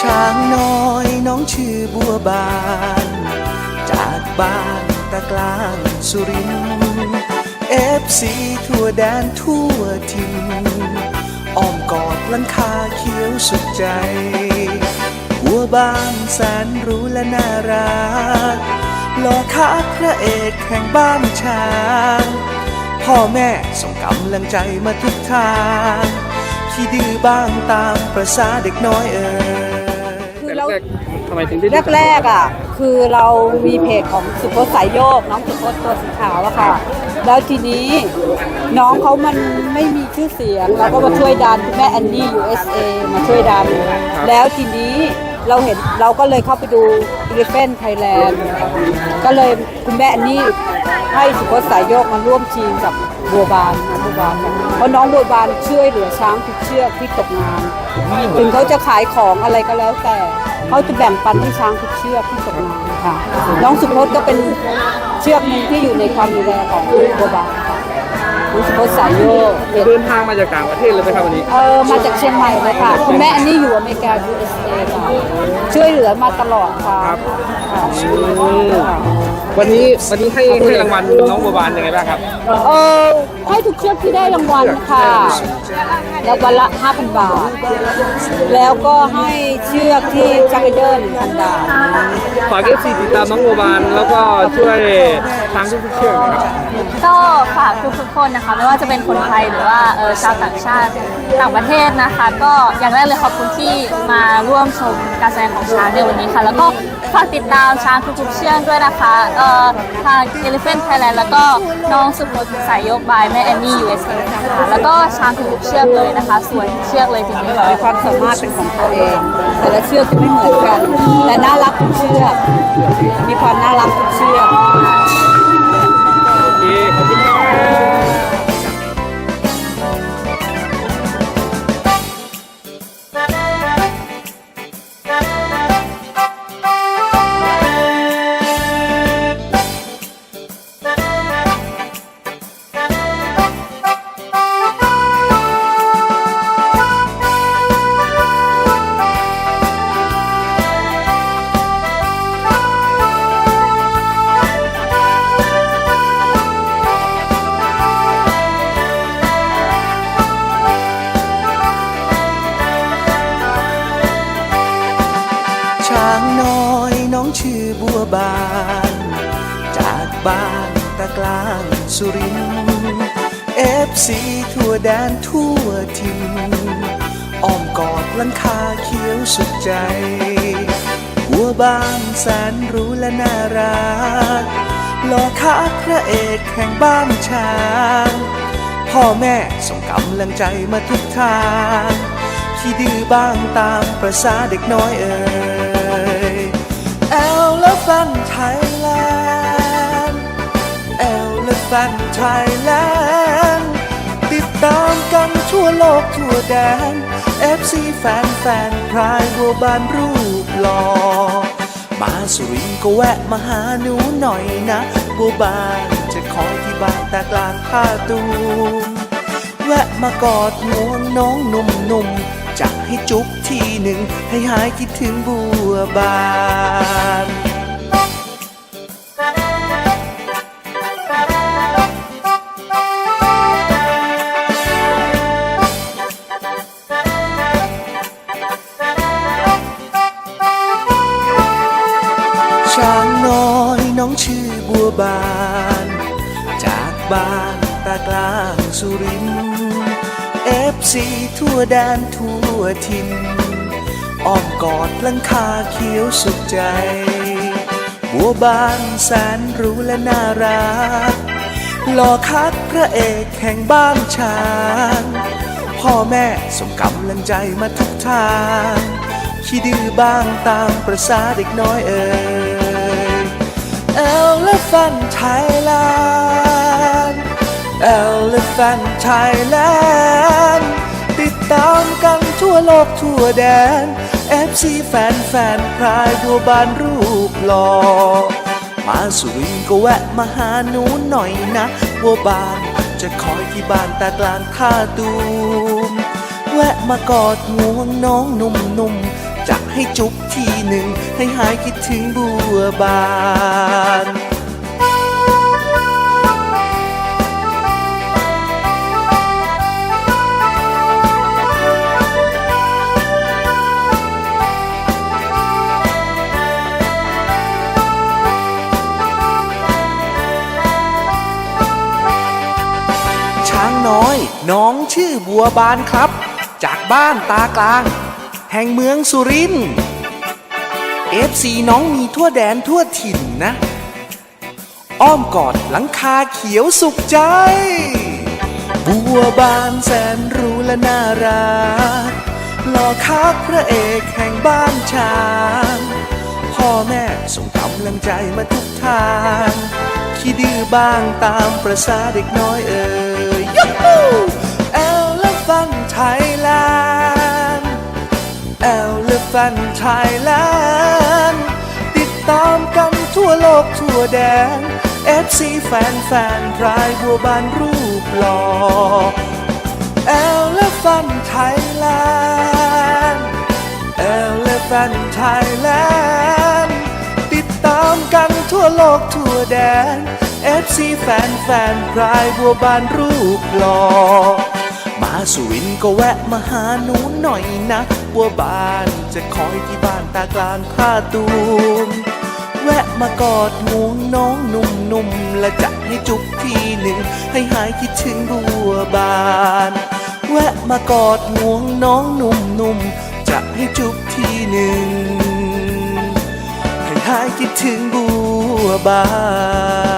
ช้างน้อยน้องชื่อบัวบาน จากบ้านตะกลางสุรินเอฟซีทั่วแดนทั่วถิ่นอ้อมกอดลังคาเขียวสุดใจบัวบานแสนรู้และน่ารักหล่อคักพระเอกแห่งบ้านช้าง พ่อแม่ส่งกำลังใจมาทุกทาง ที่ดื้อบ้างตามประษาเด็กน้อยเอ่ย แต่เราแรกๆทำไมถึงได้รู้จัแรกๆอะ คือเรามีเพจของสุพจน์สายโยก น้องสุพจน์ตัวสีขาวอะค่ะ แล้วทีนี้น้องเขามันไม่มีชื่อเสียง เราก็มาช่วยดันคุณแม่แอนดี้ USA มาช่วยดัน แล้วทีนี้เราเห็นเราก็เลยเข้าไปดู Elephant Thailand ก็เลยคุณแม่แอนนี่ให้สุพจน์สายโยกมาร่วมทีมกับบัวบานน้องบัวบานเพราะน้องบัวบานช่วยเหลือช้างทุกเชือกที่ตกงาน ถึงเขาจะขายของอะไรก็แล้วแต่ เขาจะแบ่งปันให้ช้างทุกเชือกที่ตกงานค่ะ น้องสุพจน์ก็เป็นเชือกหนึ่งที่อยู่ในความดูแลของบัวบานค่ะน้องสุพจน์สายโยกเป็นเดินทางมาจากต่างประเทศเลยไหมครับวันนี้ เออมาจากเชียงใหม่เลยค่ะ คุณแม่อันนี้อยู่อเมริกา USA ค่ะช่วยเหลือมาตลอดค่ะครับค่ะ วันนี้วันนี้ให้ให้รางวัลน้องบัวบานยังไงบ้างครับเออให้ทุกเชือกที่ได้รางวัลค่ะรางวัลละ 5,000 บาท แล้วก็ให้เชือกที่จักรเดิน1,000บาทฝากเอฟซีติดตามน้องบัวบานแล้วก็ช่วยทางทุกๆเชือกนะครับ ก็ฝากทุกๆคนนะคะไม่ว่าจะเป็นคนไทยหรือว่าเออชาวต่างชาติต่างประเทศนะคะ ก็อย่างแรกเลยขอบคุณที่มาร่วมชมการแสดงของช้างในวันนี้ค่ะ แล้วก็ฝากติดตามช้างทุกๆเชือกด้วยนะคะเอ่อทาง Elephant Thailand แล้วก็น้องสุพจน์สายโยกบายแม่แอนนี่ USA นะคะแล้วก็ช้างทุกๆเชือกเลยนะคะ สวยทุกเชือกเลยจริงๆ มีความสามารถเป็นของตัวเอง แต่ละเชือกจะไม่เหมือนกัน แต่น่ารักทุกเชือก มีความน่ารักทุกเชือก ชื่อบัวบาน จากบ้านตะกลางสุรินเอฟซีทั่วแดนทั่วถิ่นอ้อมกอดลังคาเขียวสุดใจบัวบานแสนรู้และน่ารักหล่อคักพระเอกแห่งบ้านช้าง พ่อแม่ส่งกำลังใจมาทุกทาง ที่ดื้อบ้างตามประษาเด็กน้อยเอ่ย นไทยแลนด์แอลและฟันไทยแลนด์ติดตามกันทั่วโลกทั่วแดน FC แฟนแฟนพรายบัวบานรูปหล่อมาสุรินทร์ก็แวะมาหาหนูหน่อยนะบัวบานจะคอยที่บ้านตากลางท่าตูมแวะมากอดห่วงน้องหนุ่มจะให้จุ๊บทีหนึ่งให้หายคิดถึงบัวบานางน้อยน้องชื่อบัวบาน จากบ้านตากลางสุรินเอฟซีทั่วแดนทั่วถิ่นอ้อมกอดลังคาเขียวสุดใจ บัวบานแสนรู้และน่ารักหล่อคักพระเอกแห่งบ้านช้าง พ่อแม่ส่งกำลังใจมาทุกทางขี้ดื้อบ้างตามประษาเด็กน้อยเอ่ย Elephant Thailand Elephant Thailand ติดตามกันทั่วโลกทั่วแดน FC แฟนแฟนพรายบัวบานรูปหล่อมาสุรินก็แวะมาหาหนูหน่อยนะบัวบานจะคอยที่บ้านตากลางท่าตูม แวะมากอดงวงน้องนุ่มๆ ให้จุ๊บทีหนึ่ง ให้หายคิดถึงบัวบานช้างน้อย น้องชื่อบัวบานครับ จากบ้านตากลาง แห่งเมืองสุรินทร์เอฟซีน้องมีทั่วแดนทั่วถิ่นนะ อ้อมกอดหลังคาเขียวสุขใจ บัวบานแสนรู้และน่ารักหล่อคักพระเอกแห่งบ้านช้าง พ่อแม่ส่งกำลังใจมาทุกทางขี้ดื้อบ้างตามประษาเด็กน้อยเอ่ยยู ลแฟนไทยแลนด์ติดตามกันทั่วโลกทั่วแดน FC แฟนแฟนพรายบัวบานรูปหล่อเอลและฟันไทยแลนด์เอลเลฟันไทยแลนด์ติดตามกันทั่วโลกทั่วแดน FC แฟนแฟนพรายบัวบานรูปหล่อ มาสุวินก็แวะมาหาหนูหน่อยนะบัวบานจะคอยที่บ้านตากลางท่าตูมแวะมากอดงวงน้องนุ่มๆและจะให้จุ๊บทีหนึ่ง ให้หายคิดถึงบัวบาน แวะมากอดงวงน้องนุ่มๆจะให้จุ๊บทีหนึ่ง ให้หายคิดถึงบัวบาน